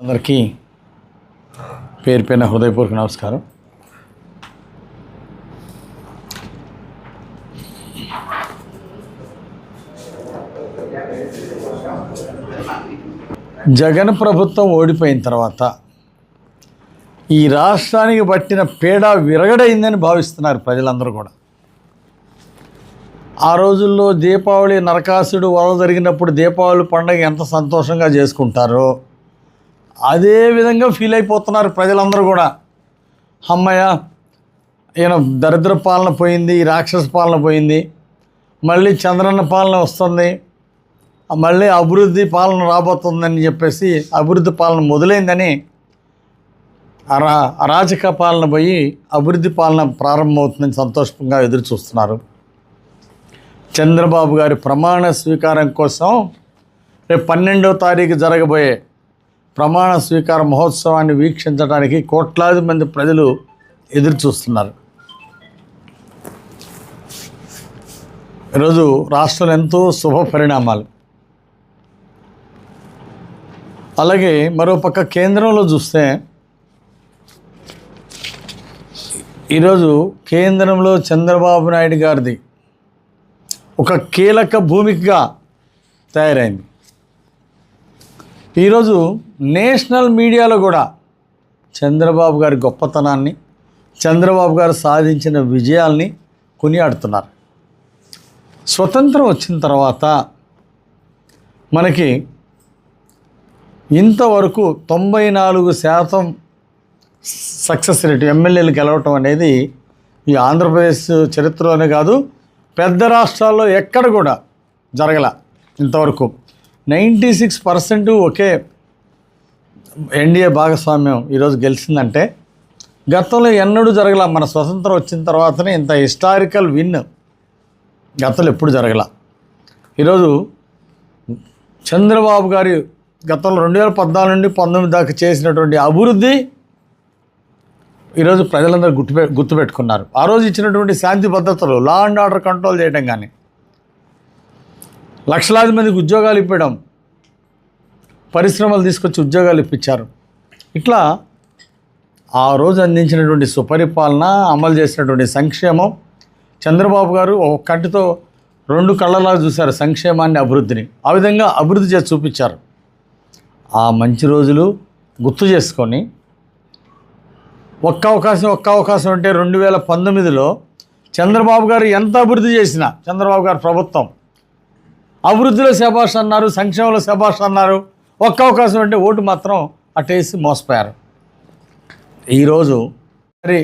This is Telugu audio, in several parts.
అందరికీ పేరు పైన హృదయపూర్వక నమస్కారం. జగన్ ప్రభుత్వం ఓడిపోయిన తర్వాత ఈ రాష్ట్రానికి పట్టిన పీడ విరగడైందని భావిస్తున్నారు ప్రజలందరూ కూడా. ఆ రోజుల్లో దీపావళి నరకాసుడు వద జరిగినప్పుడు దీపావళి పండుగ ఎంత సంతోషంగా చేసుకుంటారో అదే విధంగా ఫీల్ అయిపోతున్నారు ప్రజలందరూ కూడా. అమ్మయ్య ఈయన దరిద్ర పాలన పోయింది రాక్షస పాలన పోయింది మళ్ళీ చంద్రన్న పాలన వస్తుంది మళ్ళీ అభివృద్ధి పాలన రాబోతుందని చెప్పేసి అభివృద్ధి పాలన మొదలైందని అరా అరాచక పాలన పోయి అభివృద్ధి పాలన ప్రారంభమవుతుందని సంతోషంగా ఎదురు చూస్తున్నారు చంద్రబాబు గారి ప్రమాణ స్వీకారం కోసం రేపు పన్నెండవ తారీఖు జరగబోయే ప్రమాణ స్వీకార మహోత్సవాన్ని వీక్షించడానికి కోట్లాది మంది ప్రజలు ఎదురు చూస్తున్నారు ఈరోజు రాష్ట్రంలో ఎంతో శుభ పరిణామాలు. అలాగే మరోపక్క కేంద్రంలో చూస్తే ఈరోజు కేంద్రంలో చంద్రబాబు నాయుడు గారిది ఒక కీలక భూమికగా తయారైంది. ఈరోజు నేషనల్ మీడియాలో కూడా చంద్రబాబు గారి గొప్పతనాన్ని చంద్రబాబు గారు సాధించిన విజయాల్ని కొనియాడుతున్నారు. స్వతంత్రం వచ్చిన తర్వాత మనకి ఇంతవరకు తొంభై నాలుగు శాతం సక్సెస్ రేటు ఎమ్మెల్యేలు గెలవటం అనేది ఈ ఆంధ్రప్రదేశ్ చరిత్రలోనే కాదు పెద్ద రాష్ట్రాల్లో ఎక్కడ కూడా జరగల ఇంతవరకు. నైంటీ సిక్స్ పర్సెంట్ ఒకే ఎన్డీఏ భాగస్వామ్యం ఈరోజు గెలిచిందంటే గతంలో ఎన్నడూ జరగల మన స్వతంత్రం వచ్చిన తర్వాతనే ఇంత హిస్టారికల్ విన్ గతంలో ఎప్పుడు జరగల. ఈరోజు చంద్రబాబు గారి గతంలో రెండు వేల పద్నాలుగు నుండి పంతొమ్మిది దాకా చేసినటువంటి అభివృద్ధి ఈరోజు ప్రజలందరూ గుర్తుపె గుర్తుపెట్టుకున్నారు ఆ రోజు ఇచ్చినటువంటి శాంతి భద్రతలు లా అండ్ ఆర్డర్ కంట్రోల్ చేయడం కానీ లక్షలాది మందికి ఉద్యోగాలు ఇప్పడం పరిశ్రమలు తీసుకొచ్చి ఉద్యోగాలు ఇప్పించారు. ఇట్లా ఆ రోజు అందించినటువంటి సుపరిపాలన అమలు చేసినటువంటి సంక్షేమం చంద్రబాబు గారు ఒక కంటితో రెండు కళ్ళలాగా చూశారు సంక్షేమాన్ని అభివృద్ధిని. ఆ విధంగా అభివృద్ధి చేసి చూపించారు. ఆ మంచి రోజులు గుర్తు చేసుకొని ఒక్క అవకాశం ఒక్క అవకాశం అంటే రెండు వేల పంతొమ్మిదిలో చంద్రబాబు గారు ఎంత అభివృద్ధి చేసినా చంద్రబాబు గారు ప్రభుత్వం. అభివృద్ధిలో శభాష్ అన్నారు సంక్షేమంలో శభాష్ అన్నారు ఒక్క అవకాశం అంటే ఓటు మాత్రం అటేసి మోసపోయారు. ఈరోజు మరి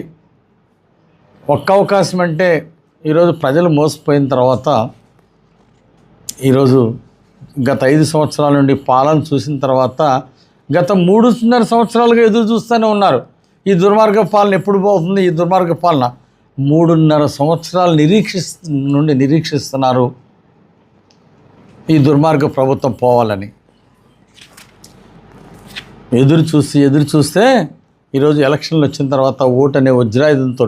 ఒక్క అవకాశం అంటే ఈరోజు ప్రజలు మోసపోయిన తర్వాత ఈరోజు గత ఐదు సంవత్సరాల నుండి పాలన చూసిన తర్వాత గత మూడున్నర సంవత్సరాలుగా ఎదురు చూస్తూనే ఉన్నారు. ఈ దుర్మార్గ పాలన ఎప్పుడు పోతుంది? ఈ దుర్మార్గ పాలన మూడున్నర సంవత్సరాలు నిరీక్షిస్ నుండి నిరీక్షిస్తున్నారు. ఈ దుర్మార్గ ప్రభుత్వం పోవాలని. ఎదురు చూసి ఎదురు చూస్తే ఈరోజు ఎలక్షన్లు వచ్చిన తర్వాత ఓటు అనే వజ్రాయుధంతో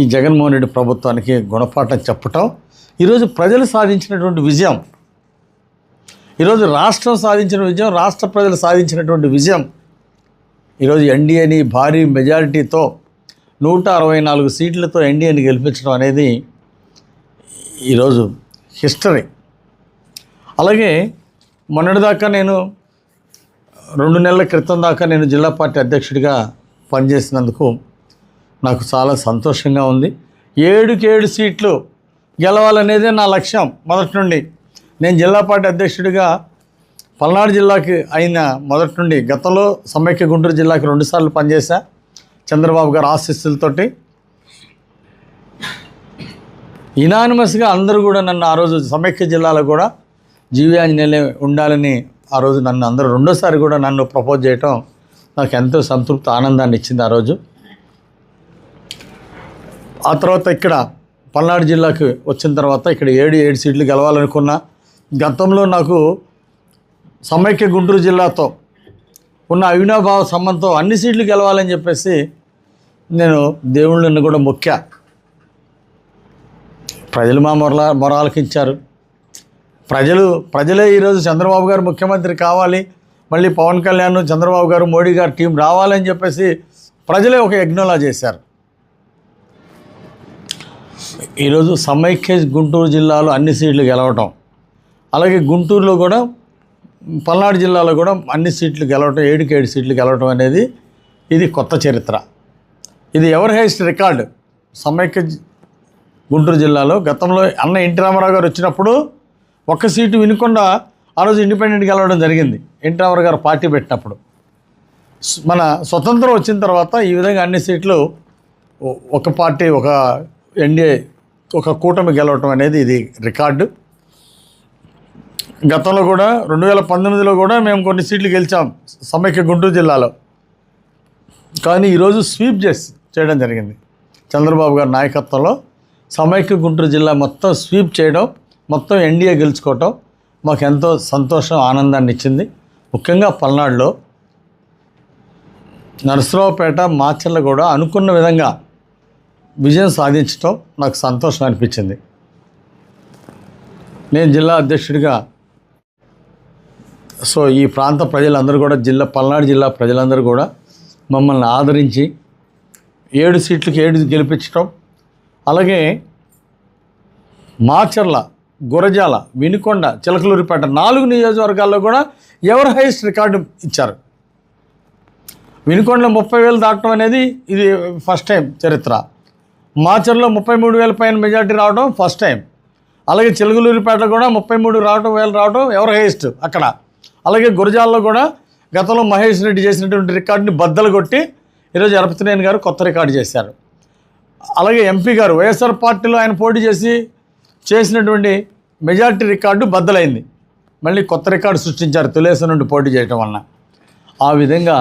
ఈ జగన్మోహన్ రెడ్డి ప్రభుత్వానికి గుణపాఠం చెప్పటం ఈరోజు ప్రజలు సాధించినటువంటి విజయం. ఈరోజు రాష్ట్రం సాధించిన విజయం రాష్ట్ర ప్రజలు సాధించినటువంటి విజయం. ఈరోజు ఎన్డీఏని భారీ మెజారిటీతో నూట అరవై నాలుగు సీట్లతో ఎన్డీఏని గెలిపించడం అనేది ఈరోజు హిస్టరీ. అలాగే మొన్నటిదాకా నేను రెండు నెలల క్రితం దాకా నేను జిల్లా పార్టీ అధ్యక్షుడిగా పనిచేసినందుకు నాకు చాలా సంతోషంగా ఉంది. ఏడుకి ఏడు సీట్లు గెలవాలనేదే నా లక్ష్యం. మొదటి నుండి నేను జిల్లా పార్టీ అధ్యక్షుడిగా పల్నాడు జిల్లాకి అయిన మొదటి నుండి గతంలో సమైక్య గుంటూరు జిల్లాకి రెండుసార్లు పనిచేశా చంద్రబాబు గారు ఆశీస్సులతోటి. ఇనానిమస్గా అందరూ కూడా నన్ను ఆ రోజు సమైక్య జిల్లాలో కూడా జీవి ఆంజనేయులే ఉండాలని ఆ రోజు నన్ను అందరూ రెండోసారి కూడా నన్ను ప్రపోజ్ చేయటం నాకు ఎంతో సంతృప్తి ఆనందాన్ని ఇచ్చింది ఆ రోజు. ఆ తర్వాత ఇక్కడ పల్నాడు జిల్లాకు వచ్చిన తర్వాత ఇక్కడ ఏడు ఏడు సీట్లు గెలవాలనుకున్నా గతంలో నాకు సమైక్య గుంటూరు జిల్లాతో ఉన్న అవినాభావ సంబంధంతో అన్ని సీట్లు గెలవాలని చెప్పేసి నేను దేవుళ్ళని కూడా మొక్కా. ప్రజలు మా మొరల మొరాలకిచ్చారు ప్రజలు ప్రజలే ఈరోజు చంద్రబాబు గారు ముఖ్యమంత్రి కావాలి మళ్ళీ పవన్ కళ్యాణ్ చంద్రబాబు గారు మోడీ గారు టీం రావాలని చెప్పేసి ప్రజలే ఒక యజ్ఞంలా చేశారు. ఈరోజు సమైక్య గుంటూరు జిల్లాలో అన్ని సీట్లు గెలవటం అలాగే గుంటూరులో కూడా పల్నాడు జిల్లాలో కూడా అన్ని సీట్లు గెలవటం ఏడుకి ఏడు సీట్లు గెలవటం అనేది ఇది కొత్త చరిత్ర. ఇది ఎవరి హైయెస్ట్ రికార్డు? సమైక్య గుంటూరు జిల్లాలో గతంలో అన్న ఎన్టీ రామారావు గారు వచ్చినప్పుడు ఒక్క సీటు వినకుండా ఆ రోజు ఇండిపెండెంట్ గెలవడం జరిగింది. ఎన్టీ రామారావు గారు పార్టీ పెట్టినప్పుడు. మన స్వతంత్రం వచ్చిన తర్వాత ఈ విధంగా అన్ని సీట్లు ఒక పార్టీ ఒక ఎన్డీఏ ఒక కూటమి గెలవటం అనేది ఇది రికార్డు. గతంలో కూడా రెండు వేల పంతొమ్మిదిలో కూడా మేము కొన్ని సీట్లు గెలిచాం సమైక్య గుంటూరు జిల్లాలో. కానీ ఈరోజు స్వీప్ చేసి చేయడం జరిగింది. చంద్రబాబు గారి నాయకత్వంలో సమైక్య గుంటూరు జిల్లా మొత్తం స్వీప్ చేయడం మొత్తం ఎన్డీఏ గెలుచుకోవటం మాకు ఎంతో సంతోషం ఆనందాన్ని ఇచ్చింది. ముఖ్యంగా పల్నాడులో నరసరావుపేట మాచర్ల కూడా అనుకున్న విధంగా విజయం సాధించడం నాకు సంతోషం అనిపించింది. నేను జిల్లా అధ్యక్షుడిగా సో ఈ ప్రాంత ప్రజలందరూ కూడా జిల్లా పల్నాడు జిల్లా ప్రజలందరూ కూడా మమ్మల్ని ఆదరించి ఏడు సీట్లకి ఏడు గెలిపించడం అలాగే మాచర్ల గురజాల వినుకొండ చిలకలూరిపేట నాలుగు నియోజకవర్గాల్లో కూడా ఎవరు హైయెస్ట్ రికార్డు ఇచ్చారు? వినుకొండలో ముప్పై వేలు దాటడం అనేది ఇది ఫస్ట్ టైం చరిత్ర. మాచర్లో ముప్పై మూడు వేల పైన మెజార్టీ రావడం ఫస్ట్ టైం. అలాగే చిలకలూరిపేట కూడా ముప్పై మూడు రావడం వేలు రావడం ఎవరు హైయెస్ట్ అక్కడ? అలాగే గురజాల్లో కూడా గతంలో మహేష్ రెడ్డి చేసినటువంటి రికార్డుని బద్దలు కొట్టి ఈరోజు ఎరపతినేని గారు కొత్త రికార్డు చేశారు. అలాగే ఎంపీ గారు వైఎస్ఆర్ పార్టీలో ఆయన పోటీ చేసి చేసినటువంటి మెజార్టీ రికార్డు బద్దలైంది. మళ్ళీ కొత్త రికార్డు సృష్టించారు తెలుగుదేశం నుండి పోటీ చేయడం వలన. ఆ విధంగా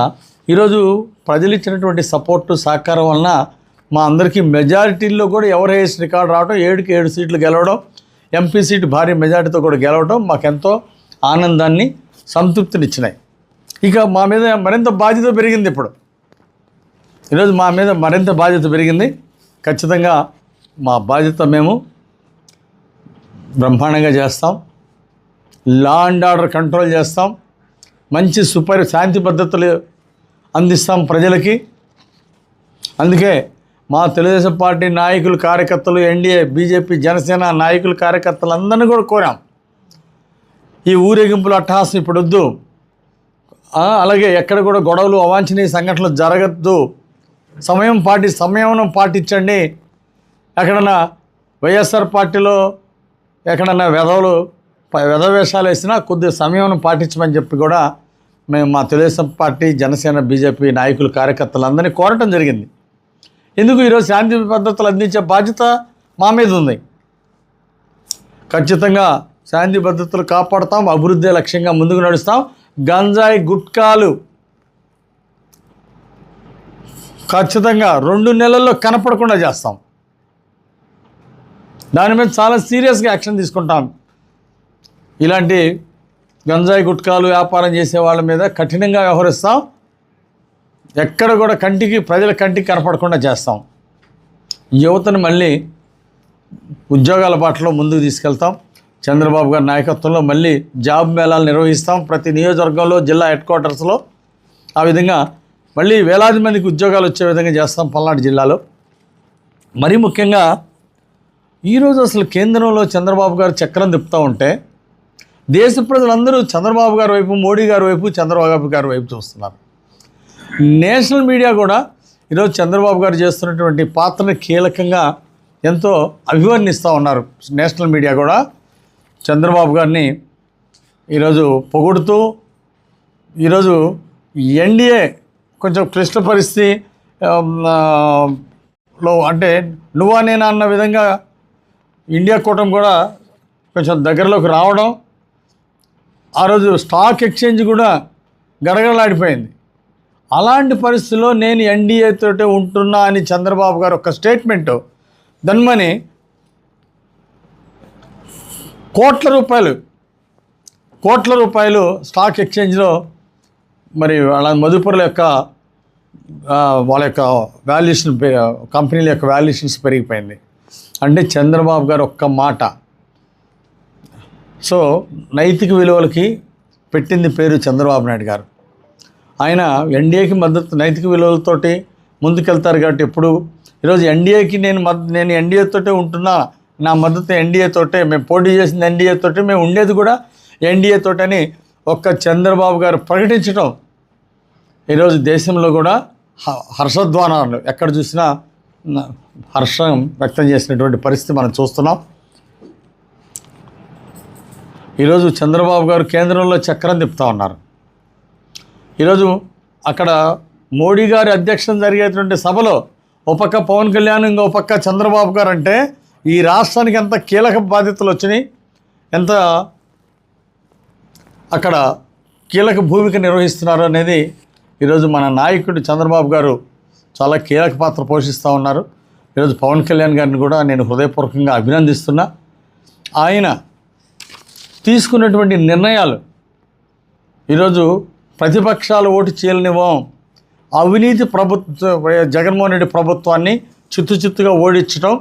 ఈరోజు ప్రజలు ఇచ్చినటువంటి సపోర్టు సహకారం వలన మా అందరికీ మెజారిటీల్లో కూడా ఎవరు హైయెస్ట్ రికార్డు రావడం ఏడుకి ఏడు సీట్లు గెలవడం ఎంపీ సీటు భారీ మెజార్టీతో కూడా గెలవడం మాకెంతో ఆనందాన్ని సంతృప్తినిచ్చినాయి. ఇక మా మీద మరింత బాధ్యత పెరిగింది ఇప్పుడు. ఈరోజు మా మీద మరింత బాధ్యత పెరిగింది. ఖచ్చితంగా మా బాధ్యత మేము బ్రహ్మాండంగా చేస్తాం. లా అండ్ ఆర్డర్ కంట్రోల్ చేస్తాం. మంచి సుపరి శాంతి పద్ధతులు అందిస్తాం ప్రజలకి. అందుకే మా తెలుగుదేశం పార్టీ నాయకులు కార్యకర్తలు ఎన్డీఏ బీజేపీ జనసేన నాయకులు కార్యకర్తలందరినీ కూడా కోరాం. ఈ ఊరేగింపులు అట్టహాసం ఇప్పుడు వద్దు అలాగే ఎక్కడ కూడా గొడవలు అవాంఛనీయ సంఘటనలు జరగద్దు. సమయం పాటి సమయం పాటించండి. ఎక్కడన్నా వైఎస్ఆర్ పార్టీలో ఎక్కడన్నా వెధవులు ప- వేసినా కొద్ది సమయం పాటించమని చెప్పి కూడా మేము మా తెలుగుదేశం పార్టీ జనసేన బీజేపీ నాయకులు కార్యకర్తలందరినీ కోరటం జరిగింది. ఎందుకు ఈరోజు శాంతి పద్ధతులు అందించే బాధ్యత మా మీద ఉంది. ఖచ్చితంగా శాంతి భద్రతలు కాపాడుతాం అభివృద్ధి లక్ష్యంగా ముందుకు నడుస్తాం. గంజాయి గుట్కాలు ఖచ్చితంగా రెండు నెలల్లో కనపడకుండా చేస్తాం. దాని మీద చాలా సీరియస్గా యాక్షన్ తీసుకుంటాం. ఇలాంటి గంజాయి గుట్కాలు వ్యాపారం చేసే వాళ్ళ మీద కఠినంగా వ్యవహరిస్తాం. ఎక్కడ కూడా కంటికి ప్రజల కంటికి కనపడకుండా చేస్తాం. యువతను మళ్ళీ ఉద్యోగాల బాటలో ముందుకు తీసుకెళ్తాం. చంద్రబాబు గారి నాయకత్వంలో మళ్ళీ జాబ్ మేళాలు నిర్వహిస్తాం. ప్రతి నియోజకవర్గంలో జిల్లా హెడ్ క్వార్టర్స్లో ఆ విధంగా మళ్ళీ వేలాది మందికి ఉద్యోగాలు వచ్చే విధంగా చేస్తాం పల్నాడు జిల్లాలో. మరీ ముఖ్యంగా ఈరోజు అసలు కేంద్రంలో చంద్రబాబు గారు చక్రం తిప్పుతూ ఉంటే దేశ ప్రజలందరూ చంద్రబాబు గారి వైపు మోడీ గారి వైపు చంద్రబాబు గారి వైపు చూస్తున్నారు. నేషనల్ మీడియా కూడా ఈరోజు చంద్రబాబు గారు చేస్తున్నటువంటి పాత్రని కీలకంగా ఎంతో అభివర్ణిస్తూ ఉన్నారు నేషనల్ మీడియా కూడా. చంద్రబాబు గారిని ఈరోజు పొగుడుతూ ఈరోజు ఎన్డీఏ కొంచెం క్లిష్ట పరిస్థితి లో అంటే నువ్వా నేనా అన్న విధంగా ఇండియా కూటమి కూడా కొంచెం దగ్గరలోకి రావడం ఆ రోజు స్టాక్ ఎక్స్చేంజ్ కూడా గడగడలాడిపోయింది. అలాంటి పరిస్థితిలో నేను ఎన్డీఏ తోటే ఉంటున్నా అని చంద్రబాబు గారు ఒక స్టేట్మెంట్ దన్మని కోట్ల రూపాయలు కోట్ల రూపాయలు స్టాక్ ఎక్స్చేంజ్లో మరి వాళ్ళ మధుపురుల యొక్క వాళ్ళ యొక్క వాల్యుయేషన్ కంపెనీల యొక్క వాల్యుయేషన్స్ పెరిగిపోయింది. అంటే చంద్రబాబు గారు ఒక్క మాట. సో నైతిక విలువలకి పెట్టింది పేరు చంద్రబాబు నాయుడు గారు. ఆయన ఎన్డీఏకి మద్దతు నైతిక విలువలతోటి ముందుకెళ్తారు కాబట్టి ఎప్పుడు ఈరోజు ఎన్డీఏకి నేను మద్దతు నేను ఎన్డీఏతోటే ఉంటున్నా నా మద్దతు ఎన్డీఏ తోటే మేము పోటీ చేసింది ఎన్డీఏ తోటే మేము ఉండేది కూడా ఎన్డీఏ తోటని ఒక్క చంద్రబాబు గారు ప్రకటించడం. ఈరోజు దేశంలో కూడా హ- హర్షధ్వానాలు. ఎక్కడ చూసినా హర్షం వ్యక్తం చేసినటువంటి పరిస్థితి మనం చూస్తున్నాం. ఈరోజు చంద్రబాబు గారు కేంద్రంలో చక్రం తిప్పుతా ఉన్నారు. ఈరోజు అక్కడ మోడీ గారి అధ్యక్షం జరిగేటువంటి సభలో ఒక పక్క పవన్ కళ్యాణ్ ఇంకో పక్క చంద్రబాబు గారు అంటే ఈ రాష్ట్రానికి ఎంత కీలక బాధ్యతలు వచ్చినాయి ఎంత అక్కడ కీలక భూమిక నిర్వహిస్తున్నారు అనేది ఈరోజు మన నాయకుడు చంద్రబాబు గారు చాలా కీలక పాత్ర పోషిస్తూ ఉన్నారు. ఈరోజు పవన్ కళ్యాణ్ గారిని కూడా నేను హృదయపూర్వకంగా అభినందిస్తున్నా. ఆయన తీసుకున్నటువంటి నిర్ణయాలు ఈరోజు ప్రతిపక్షాలు ఓటు చేయనివ్వం అవినీతి ప్రభుత్వ జగన్మోహన్ రెడ్డి ప్రభుత్వాన్ని చిత్తు చిత్తుగా ఓడించడం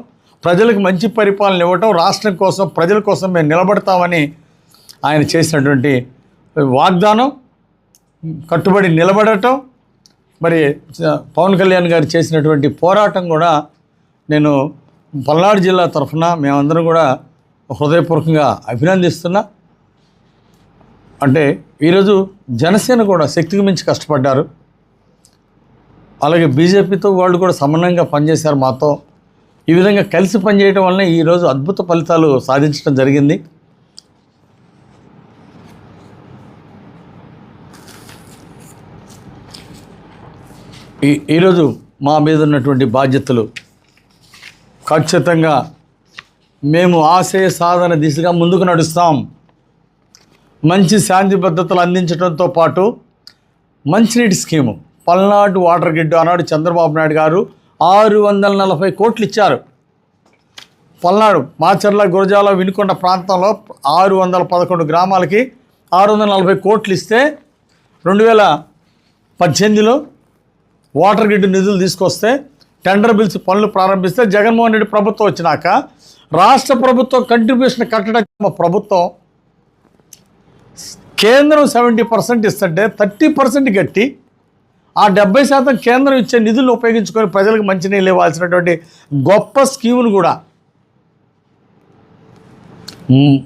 ప్రజలకు మంచి పరిపాలన ఇవ్వటం రాష్ట్రం కోసం ప్రజల కోసం మేము నిలబడతామని ఆయన చేసినటువంటి వాగ్దానం కట్టుబడి నిలబడటం మరి పవన్ కళ్యాణ్ గారు చేసినటువంటి పోరాటం కూడా నేను పల్నాడు జిల్లా తరఫున మేమందరం కూడా హృదయపూర్వకంగా అభినందిస్తున్నా. అంటే ఈరోజు జనసేన కూడా శక్తికి మించి కష్టపడ్డారు. అలాగే బీజేపీతో వాళ్ళు కూడా సమన్వయంగా పనిచేశారు మాతో. ఈ విధంగా కలిసి పనిచేయడం వలన ఈరోజు అద్భుత ఫలితాలు సాధించడం జరిగింది. ఈ ఈరోజు మా మీద ఉన్నటువంటి బాధ్యతలు ఖచ్చితంగా మేము ఆశయ సాధన దిశగా ముందుకు నడుస్తాం. మంచి శాంతి భద్రతలు అందించడంతో పాటు మంచినీటి స్కీము పల్నాడు వాటర్ గ్రిడ్ ఆనాడు చంద్రబాబు నాయుడు గారు. ఆరు వందల నలభై కోట్లు ఇచ్చారు పల్నాడు మాచర్ల గురజాల వినుకొండ ప్రాంతంలో ఆరు వందల పదకొండు గ్రామాలకి ఆరు వందల నలభై కోట్లు ఇస్తే రెండు వేల పద్దెనిమిదిలో వాటర్ గ్రిడ్ నిధులు తీసుకొస్తే టెండర్ బిల్స్ పనులు ప్రారంభిస్తే జగన్మోహన్ రెడ్డి ప్రభుత్వం వచ్చినాక రాష్ట్ర ప్రభుత్వం కంట్రిబ్యూషన్ కట్టడం మా ప్రభుత్వం కేంద్రం సెవెంటీ పర్సెంట్ ఇస్తుంటే థర్టీ పర్సెంట్ కట్టి ఆ డెబ్బై శాతం కేంద్రం ఇచ్చే నిధులను ఉపయోగించుకొని ప్రజలకు మంచినీళ్ళు ఇవ్వాల్సినటువంటి గొప్ప స్కీమును కూడా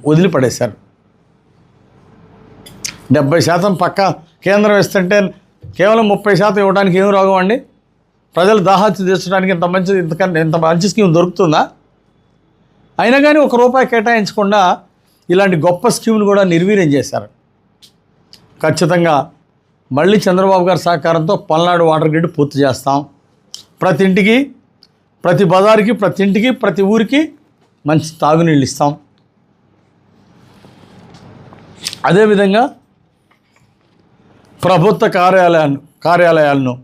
వదిలిపడేశారు. డెబ్బై శాతం పక్క కేంద్రం ఇస్తుంటే కేవలం ముప్పై శాతం ఇవ్వడానికి ఏం రోగం అండి? ప్రజలు దాహార్తి తీర్చడానికి ఇంత మంచి ఇంతకన్నా ఇంత మంచి స్కీమ్ దొరుకుతుందా? అయినా కానీ ఒక రూపాయి కేటాయించకుండా ఇలాంటి గొప్ప స్కీమ్ను కూడా నిర్వీర్యం చేశారు. ఖచ్చితంగా మళ్ళీ చంద్రబాబు గారి సహకారంతో పల్నాడు వాటర్ గ్రిడ్ పూర్తి చేస్తాం. ప్రతి ఇంటికి ప్రతి బజారుకి ప్రతి ఇంటికి ప్రతి ఊరికి మంచి తాగునీళ్ళు ఇస్తాం. అదేవిధంగా ప్రభుత్వ కార్యాలయాన్ని కార్యాలయాలను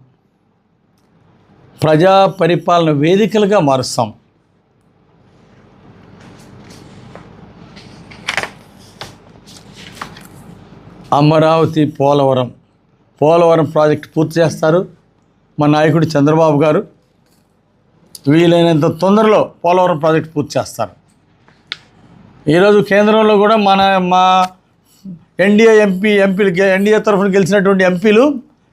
ప్రజా పరిపాలన వేదికలుగా మారుస్తాం. అమరావతి పోలవరం పోలవరం ప్రాజెక్ట్ పూర్తి చేస్తారు. మా నాయకుడు చంద్రబాబు గారు వీలైనంత తొందరలో పోలవరం ప్రాజెక్ట్ పూర్తి చేస్తారు. ఈరోజు కేంద్రంలో కూడా మన మా ఎన్డీఏ ఎంపీ ఎంపీలు ఎన్డీఏ తరఫున గెలిచినటువంటి ఎంపీలు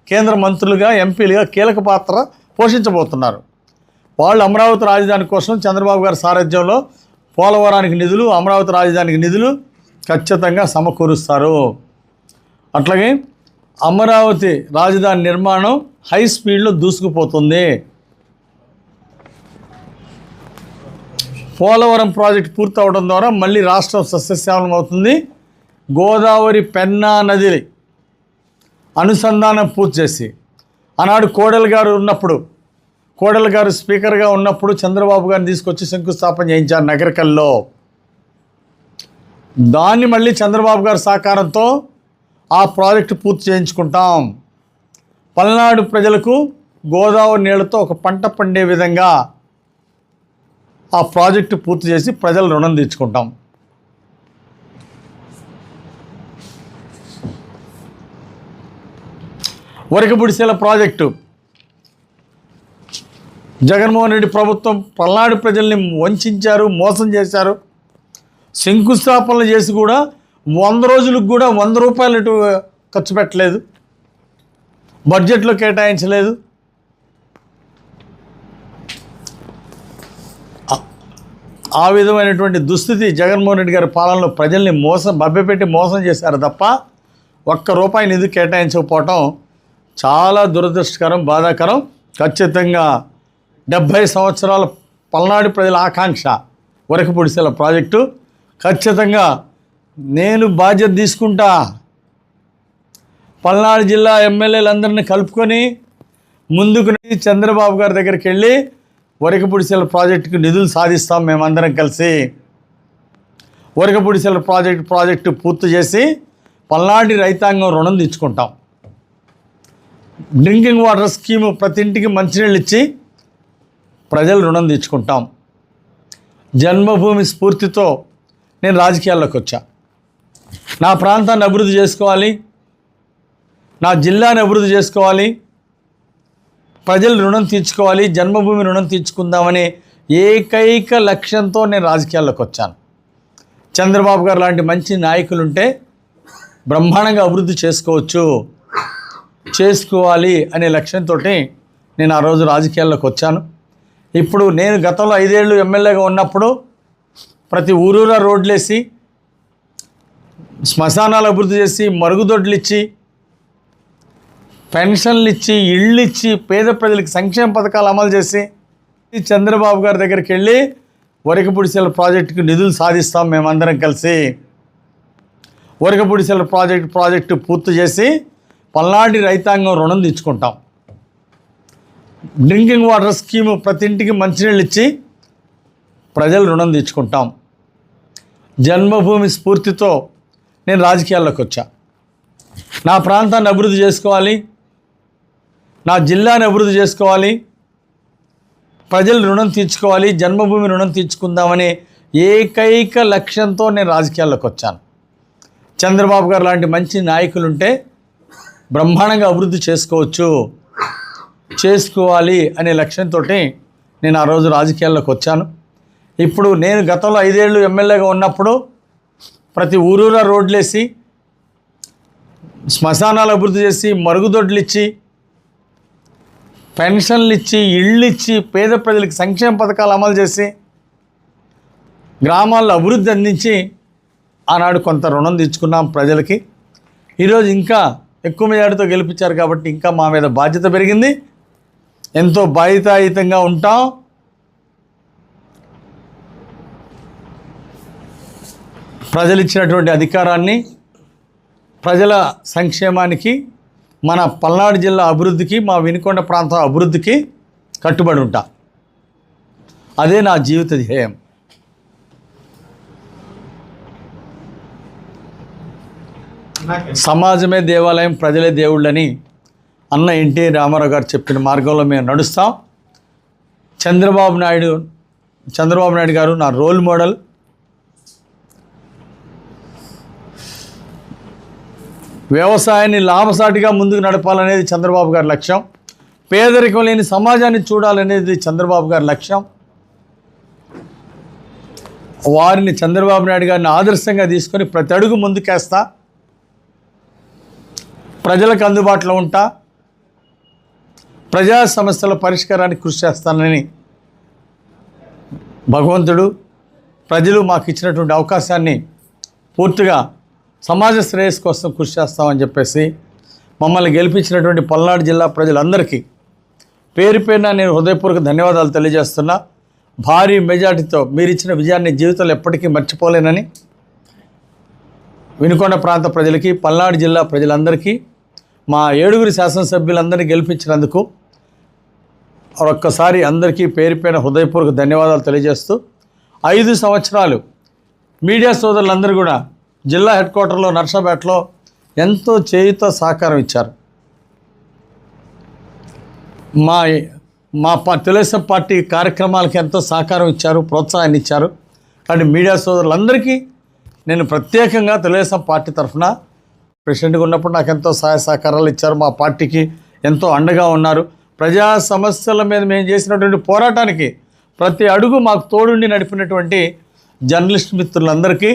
కేంద్ర మంత్రులుగా ఎంపీలుగా కీలక పాత్ర పోషించబోతున్నారు. వాళ్ళు అమరావతి రాజధాని కోసం చంద్రబాబు గారి సారథ్యంలో పోలవరానికి నిధులు అమరావతి రాజధానికి నిధులు ఖచ్చితంగా సమకూరుస్తారు. అట్లాగే అమరావతి రాజధాని నిర్మాణం హై స్పీడ్లో దూసుకుపోతుంది. పోలవరం ప్రాజెక్ట్ పూర్తవడం ద్వారా మళ్ళీ రాష్ట్రం సస్యశ్యామలం అవుతుంది. గోదావరి పెన్నా నది అనుసంధానం పూర్తి చేసి ఆనాడు కోడెల గారు ఉన్నప్పుడు కోడెల గారు స్పీకర్గా ఉన్నప్పుడు చంద్రబాబు గారిని తీసుకొచ్చి శంకుస్థాపన చేయించారు నగరికల్లో. దాన్ని మళ్ళీ చంద్రబాబు గారి సహకారంతో ఆ ప్రాజెక్టు పూర్తి చేయించుకుంటాం. పల్నాడు ప్రజలకు గోదావరి నీళ్ళతో ఒక పంట పండే విధంగా ఆ ప్రాజెక్టు పూర్తి చేసి ప్రజల రుణం తీర్చుకుంటాం. వరకబుడిసెల ప్రాజెక్టు. జగన్మోహన్ రెడ్డి ప్రభుత్వం పల్నాడు ప్రజల్ని వంచారు మోసం చేశారు. శంకుస్థాపనలు చేసి కూడా వంద రోజులకు కూడా వంద రూపాయలు ఇటు ఖర్చు పెట్టలేదు. బడ్జెట్లో కేటాయించలేదు. ఆ- విధమైనటువంటి దుస్థితి జగన్మోహన్ రెడ్డి గారి పాలనలో ప్రజల్ని మోసం మభ్యపెట్టి మోసం చేశారు తప్ప ఒక్క రూపాయి నిధి కేటాయించకపోవటం చాలా దురదృష్టకరం బాధాకరం. ఖచ్చితంగా డెబ్భై సంవత్సరాల పల్నాడు ప్రజల ఆకాంక్ష ఉరకపొడిసెల ప్రాజెక్టు. ఖచ్చితంగా నేను బాధ్యత తీసుకుంటా. పల్నాడు జిల్లా ఎమ్మెల్యేలందరినీ కలుపుకొని ముందుకు చంద్రబాబు గారి దగ్గరికి వెళ్ళి వరకపుడిసెల ప్రాజెక్టుకు నిధులు సాధిస్తాం మేమందరం కలిసి. వరకపుడిసెల ప్రాజెక్టు ప్రాజెక్టు పూర్తి చేసి పల్నాడి రైతాంగం రుణం తెచ్చుకుంటాం. డ్రింకింగ్ వాటర్ స్కీము ప్రతి ఇంటికి మంచినీళ్ళు ఇచ్చి ప్రజలు రుణం తెచ్చుకుంటాం. జన్మభూమి స్ఫూర్తితో నేను రాజకీయాల్లోకి వచ్చా. నా ప్రాంతాన్ని అభివృద్ధి చేసుకోవాలి. నా జిల్లాని అభివృద్ధి చేసుకోవాలి. ప్రజలు రుణం తీర్చుకోవాలి. జన్మభూమి రుణం తీర్చుకుందామనే ఏకైక లక్ష్యంతో నేను రాజకీయాల్లోకి వచ్చాను. చంద్రబాబు గారు లాంటి మంచి నాయకులు ఉంటే బ్రహ్మాండంగా అభివృద్ధి చేసుకోవచ్చు. చేసుకోవాలి అనే లక్ష్యంతో నేను ఆ రోజు రాజకీయాల్లోకి వచ్చాను. ఇప్పుడు నేను గతంలో ఐదేళ్ళు ఎమ్మెల్యేగా ఉన్నప్పుడు ప్రతి ఊరూరా రోడ్లేసి శ్మశానాలు అభివృద్ధి చేసి మరుగుదొడ్లు ఇచ్చి పెన్షన్లు ఇచ్చి ఇళ్ళు ఇచ్చి పేద ప్రజలకు సంక్షేమ పథకాలు అమలు చేసి ఈ చంద్రబాబు గారి దగ్గరికి వెళ్ళి వరకపుడిసెల ప్రాజెక్టుకు నిధులు సాధిస్తాం మేమందరం కలిసి. వరకపుడిసెల ప్రాజెక్ట్ ప్రాజెక్టు పూర్తి చేసి పల్నాటి రైతాంగం రుణం తెచ్చుకుంటాం. డ్రింకింగ్ వాటర్ స్కీము ప్రతి ఇంటికి మంచినీళ్ళు ఇచ్చి ప్రజలు రుణం తెచ్చుకుంటాం. జన్మభూమి స్ఫూర్తితో నేను రాజకీయాల్లోకి వచ్చా. నా ప్రాంతాన్ని అభివృద్ధి చేసుకోవాలి. నా జిల్లాని అభివృద్ధి చేసుకోవాలి. ప్రజలు రుణం తీర్చుకోవాలి. జన్మభూమి రుణం తీర్చుకుందామనే ఏకైక లక్ష్యంతో నేను రాజకీయాల్లోకి వచ్చాను. చంద్రబాబు గారు లాంటి మంచి నాయకులు ఉంటే బ్రహ్మాండంగా అభివృద్ధి చేసుకోవచ్చు. చేసుకోవాలి అనే లక్ష్యంతో నేను ఆ రోజు రాజకీయాల్లోకి వచ్చాను. ఇప్పుడు నేను గతంలో ఐదేళ్ళు ఎమ్మెల్యేగా ఉన్నప్పుడు ప్రతి ఊరూరా రోడ్లేసి శ్మశానాలు అభివృద్ధి చేసి మరుగుదొడ్లు ఇచ్చి పెన్షన్లు ఇచ్చి ఇళ్ళు ఇచ్చి పేద ప్రజలకు సంక్షేమ పథకాలు అమలు చేసి గ్రామాల్లో అభివృద్ధి అందించి ఆనాడు కొంత రుణం తెచ్చుకున్నాం ప్రజలకి. ఈరోజు ఇంకా ఎక్కువ మెజార్టీతో గెలిపించారు కాబట్టి ఇంకా మా మీద బాధ్యత పెరిగింది. ఎంతో బాధ్యతాయుతంగా ఉంటాం. ప్రజలు ఇచ్చినటువంటి అధికారాన్ని ప్రజల సంక్షేమానికి మన పల్నాడు జిల్లా అభివృద్ధికి మా వినుకొండ ప్రాంతం అభివృద్ధికి కట్టుబడి ఉంటా. అదే నా జీవిత ధ్యేయం. సమాజమే దేవాలయం ప్రజలే దేవుళ్ళని అన్న ఎన్టీ రామారావు గారు చెప్పిన మార్గంలో మేము నడుస్తాం. చంద్రబాబు నాయుడు చంద్రబాబు నాయుడు గారు నా రోల్ మోడల్. వ్యవసాయాన్ని లాభసాటిగా ముందుకు నడపాలనేది చంద్రబాబు గారి లక్ష్యం. పేదరికం లేని సమాజాన్ని చూడాలనేది చంద్రబాబు గారి లక్ష్యం. వారిని చంద్రబాబు నాయుడు గారిని ఆదర్శంగా తీసుకొని ప్రతి అడుగు ముందుకేస్తా. ప్రజలకు అందుబాటులో ఉంటా. ప్రజా సమస్యల పరిష్కారానికి కృషి చేస్తానని భగవంతుడు ప్రజలు మాకు ఇచ్చినటువంటి అవకాశాన్ని పూర్తిగా సమాజ శ్రేయస్సు కోసం కృషి చేస్తామని చెప్పేసి మమ్మల్ని గెలిపించినటువంటి పల్నాడు జిల్లా ప్రజలందరికీ పేరు పేరున నేను హృదయపూర్వక ధన్యవాదాలు తెలియజేస్తున్నా. భారీ మెజార్టీతో మీరు ఇచ్చిన విజయాన్ని జీవితంలో ఎప్పటికీ మర్చిపోలేనని వినుకొండ ప్రాంత ప్రజలకి పల్నాడు జిల్లా ప్రజలందరికీ మా ఏడుగురి శాసనసభ్యులందరినీ గెలిపించినందుకు ఒక్కసారి అందరికీ పేరు పేరున హృదయపూర్వక ధన్యవాదాలు తెలియజేస్తూ ఐదు సంవత్సరాలు మీడియా సోదరులందరూ కూడా జిల్లా హెడ్ క్వార్టర్లో నర్సాపేటలో ఎంతో చేయితో సహకారం ఇచ్చారు. మా మా తెలుగుదేశం పార్టీ కార్యక్రమాలకి ఎంతో సహకారం ఇచ్చారు ప్రోత్సాహాన్ని ఇచ్చారు. కానీ మీడియా సోదరులందరికీ నేను ప్రత్యేకంగా తెలుగుదేశం పార్టీ తరఫున ప్రెసిడెంట్గా ఉన్నప్పుడు నాకు ఎంతో సహాయ సహకారాలు ఇచ్చారు. మా పార్టీకి ఎంతో అండగా ఉన్నారు. ప్రజా సమస్యల మీద మేము చేసినటువంటి పోరాటానికి ప్రతి అడుగు మాకు తోడుండి నడిపినటువంటి జర్నలిస్ట్ మిత్రులందరికీ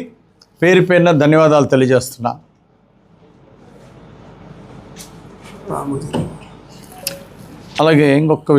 పేరు పేరున ధన్యవాదాలు తెలియజేస్తున్నా. అలాగే ఇంకొక విషయం